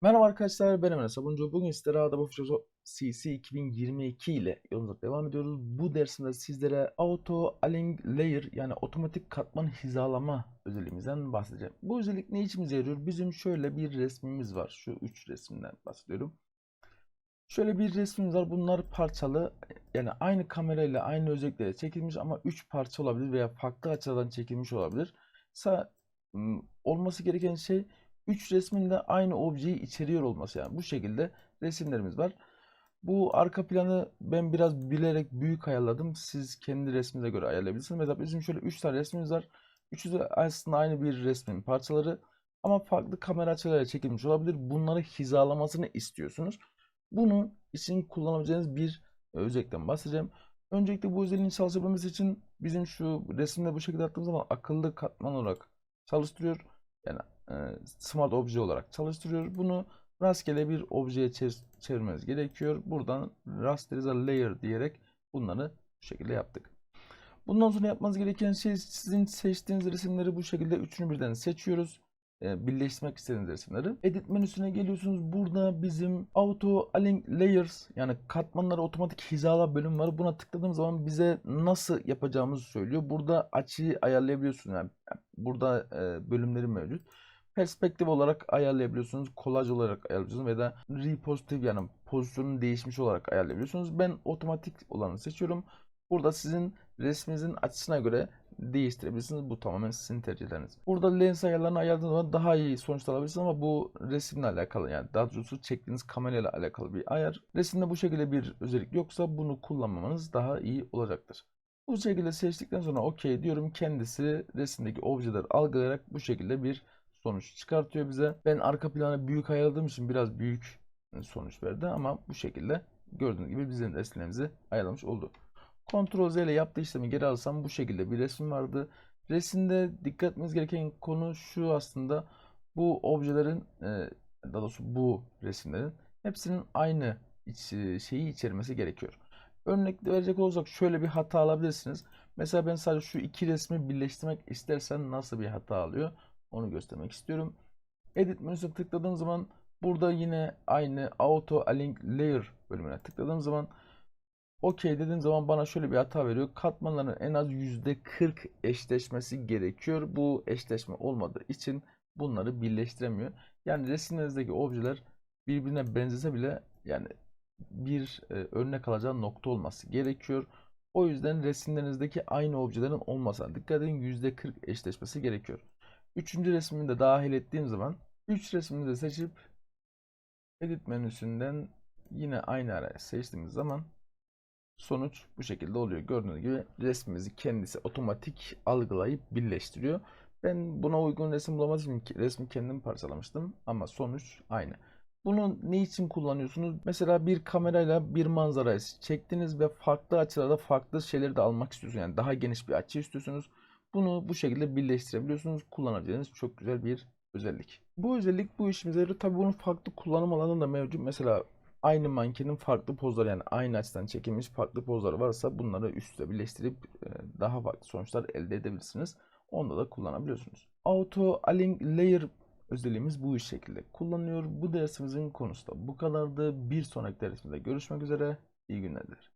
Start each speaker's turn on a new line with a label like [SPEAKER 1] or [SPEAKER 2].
[SPEAKER 1] Merhaba arkadaşlar ben Emre Sabuncu. Bugün sizlere Adobe Photoshop CC 2022 ile yolumuza devam ediyoruz. Bu dersimde sizlere Auto Align Layer yani otomatik katman hizalama özelliğimizden bahsedeceğim. Bu özellik ne işimize yarıyor? Bizim şöyle bir resmimiz var. Şu üç resimden bahsediyorum. Şöyle bir resmimiz var. Bunlar parçalı. Yani aynı kamerayla aynı özellikle çekilmiş ama 3 parça olabilir veya farklı açılardan çekilmiş olabilir. Sa olması gereken şey 3 resmin de aynı objeyi içeriyor olması. Yani bu şekilde resimlerimiz var. Bu arka planı ben biraz bilerek büyük ayarladım. Siz kendi resminize göre ayarlayabilirsiniz. Mesela bizim şöyle 3 tane resmimiz var. Üçü de aslında aynı bir resmin parçaları ama farklı kamera açılarıyla çekilmiş olabilir. Bunları hizalamasını istiyorsunuz. Bunun için kullanabileceğiniz bir e, özellikten bahsedeceğim. Öncelikle bu özelliğin çalışabilmesi için bizim şu resimde bu şekilde attığımız zaman akıllı katman olarak çalıştırıyor. Yani smart obje olarak çalıştırıyor. Bunu rastgele bir objeye çev- çevirmeniz gerekiyor. Buradan rasterize layer diyerek bunları bu şekilde yaptık. Bundan sonra yapmanız gereken şey sizin seçtiğiniz resimleri bu şekilde üçünü birden seçiyoruz. E, birleştirmek istediğiniz resimleri. Edit menüsüne geliyorsunuz. Burada bizim Auto Align Layers yani katmanları otomatik hizala bölüm var. Buna tıkladığımız zaman bize nasıl yapacağımızı söylüyor. Burada açıyı ayarlayabiliyorsunuz. Yani burada e, bölümleri mevcut. Perspektif olarak ayarlayabiliyorsunuz. Kolaj olarak ayarlayabiliyorsunuz. Veya da repositif yani pozisyonun değişmiş olarak ayarlayabiliyorsunuz. Ben otomatik olanı seçiyorum. Burada sizin resminizin açısına göre değiştirebilirsiniz. Bu tamamen sizin tercihleriniz. Burada lens ayarlarını ayarladığınız zaman daha iyi sonuçlar alabilirsiniz ama bu resimle alakalı yani daha doğrusu çektiğiniz kamerayla alakalı bir ayar. Resimde bu şekilde bir özellik yoksa bunu kullanmamanız daha iyi olacaktır. Bu şekilde seçtikten sonra OK diyorum. Kendisi resimdeki objeleri algılayarak bu şekilde bir sonuç çıkartıyor bize. Ben arka planı büyük ayarladığım için biraz büyük sonuç verdi ama bu şekilde gördüğünüz gibi bizim resimlerimizi ayarlamış oldu. Ctrl Z ile yaptığı işlemi geri alsam bu şekilde bir resim vardı. Resimde dikkat etmeniz gereken konu şu aslında bu objelerin e, daha doğrusu bu resimlerin hepsinin aynı şeyi içermesi gerekiyor. Örnek verecek olursak şöyle bir hata alabilirsiniz. Mesela ben sadece şu iki resmi birleştirmek istersen nasıl bir hata alıyor onu göstermek istiyorum. Edit menüsüne tıkladığım zaman burada yine aynı Auto Align Layer bölümüne tıkladığım zaman OK dediğim zaman bana şöyle bir hata veriyor. Katmanların en az %40 eşleşmesi gerekiyor. Bu eşleşme olmadığı için bunları birleştiremiyor. Yani resimlerinizdeki objeler birbirine benzese bile yani bir e, örnek alacağı nokta olması gerekiyor. O yüzden resimlerinizdeki aynı objelerin olmasına dikkat edin %40 eşleşmesi gerekiyor. Üçüncü resmimi de dahil ettiğim zaman 3 resmini de seçip edit menüsünden yine aynı araya seçtiğimiz zaman sonuç bu şekilde oluyor. Gördüğünüz gibi resmimizi kendisi otomatik algılayıp birleştiriyor. Ben buna uygun resim bulamadım için resmi kendim parçalamıştım ama sonuç aynı. Bunu ne için kullanıyorsunuz? Mesela bir kamerayla bir manzarayı çektiniz ve farklı açılarda farklı şeyleri de almak istiyorsunuz. Yani daha geniş bir açı istiyorsunuz. Bunu bu şekilde birleştirebiliyorsunuz. Kullanabileceğiniz çok güzel bir özellik. Bu özellik bu işimize yarıyor. Tabii bunun farklı kullanım alanı da mevcut. Mesela aynı mankenin farklı pozları yani aynı açıdan çekilmiş farklı pozları varsa bunları üst üste birleştirip e, daha farklı sonuçlar elde edebilirsiniz. Onda da kullanabiliyorsunuz. Auto Align Layer özelliğimiz bu şekilde kullanılıyor. Bu dersimizin konusu da bu kadardı. Bir sonraki dersimizde görüşmek üzere. İyi günler dilerim.